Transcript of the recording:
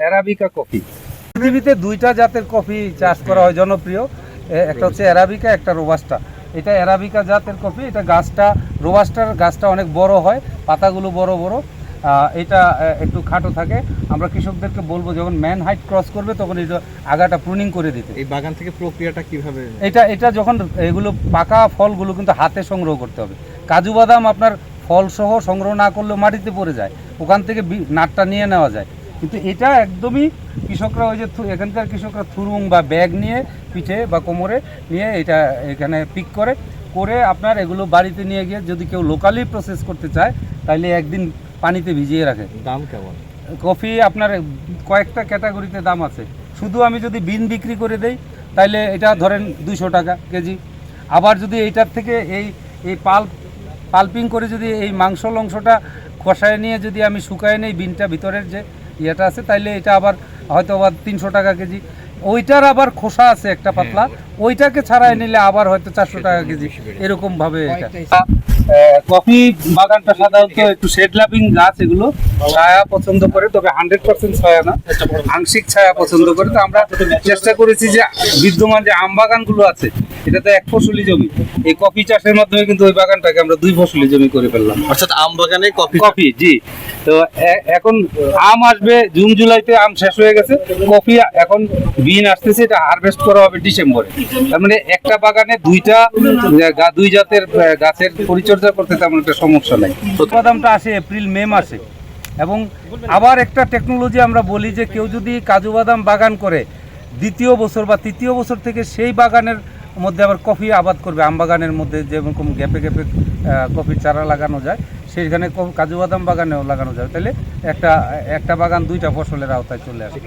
Arabica coffee. পৃথিবীতে দুইটা জাতের কফি চাষ করা হয় জনপ্রিয়। একটা হচ্ছে অ্যারাবিকা একটা রোবাস্টা। এটা অ্যারাবিকা জাতের কফি এটা গাছটা রোবাস্টার গাছটা অনেক বড় হয় পাতাগুলো বড় বড়। এটা একটু খাটো থাকে। আমরা কৃষকদেরকে বলব যখন ম্যান হাইট ক্রস করবে তখন এটা আগাটা প্রুনিং করে দিতে। এই বাগান থেকে প্রক্রিয়াটা কীভাবে? এটা এটা যখন এগুলো পাকা ফলগুলো কিন্তু হাতে সংগ্রহ করতে হবে। কাজু বাদাম আপনার ফল সহ সংগ্রহ না করলেও মাটিতে পড়ে যায়। ওখান থেকে নাটটা নিয়ে নেওয়া যায়। কিন্তু এটা একদমই কৃষকরা ওই যে এখানকার কৃষকরা থুরুং বা ব্যাগ নিয়ে পিঠে বা কোমরে নিয়ে এটা এখানে পিক করে করে আপনার এগুলো বাড়িতে নিয়ে গিয়ে যদি কেউ লোকালি প্রসেস করতে চায় তাহলে একদিন পানিতে ভিজিয়ে রাখে। দাম কেমন? কফি আপনার কয়েকটা ক্যাটাগরিতে দাম আছে। শুধু আমি যদি বিন বিক্রি করে দেই তাহলে এটা ধরেন দুশো টাকা কেজি। আবার যদি এইটার থেকে এই এই পাল্প পাল্পিং করে যদি এই মাংস লংসটা কষায় নিয়ে যদি আমি শুকায় নেই বিনটা ভিতরের যে ইয়েটা আছে তাইলে এটা আবার হয়তো আবার তিনশো টাকা কেজি। ওইটার আবার খোসা আছে একটা পাতলা ওইটাকে ছাড়াই নিলে আবার হয়তো চারশো টাকা কেজি এরকম ভাবে এটা। কফি বাগানটা সাধারণত একটু শেডলাপিং গাছ এগুলো ছায়া পছন্দ করে তবে হান্ড্রেড পার্সেন্ট ছায়া না। আংশিক ছায়া পছন্দ করে। তো আমরা চেষ্টা করেছি যে বিদ্যমান যে আম বাগানগুলো আছে এটা তো এক ফসলি জমি। এই কফি চাষের মাধ্যমে কিন্তু ওই বাগানটাকে আমরা দুই ফসলি জমি করে ফেললাম। অর্থাৎ আম বাগানে কফি কফি জি। তো এখন আম আসবে, জুন, জুলাইতে আম শেষ হয়ে গেছে। কফি এখন বিন আসতেছে, এটা হারভেস্ট করা হবে ডিসেম্বরে। তার মানে একটা বাগানে দুইটা দুই জাতের গাছের পরিচর্যা করতে তেমন একটা সমস্যা নাই। বাদামটা আসে এপ্রিল, মে মাসে। এবং আবার একটা টেকনোলজি আমরা বলি যে, কেউ যদি কাজু বাদাম বাগান করে, দ্বিতীয় বছর বা তৃতীয় বছর থেকে সেই বাগানের মধ্যে আবার কফি আবাদ করবে, আম বাগানের মধ্যে যেরকম গ্যাপে গ্যাপে কফির চারা লাগানো যায় সেখানে কাজু বাদাম বাগানেও লাগানো যাবে তাহলে একটা একটা বাগান দুইটা ফসলের আওতায় চলে আসে।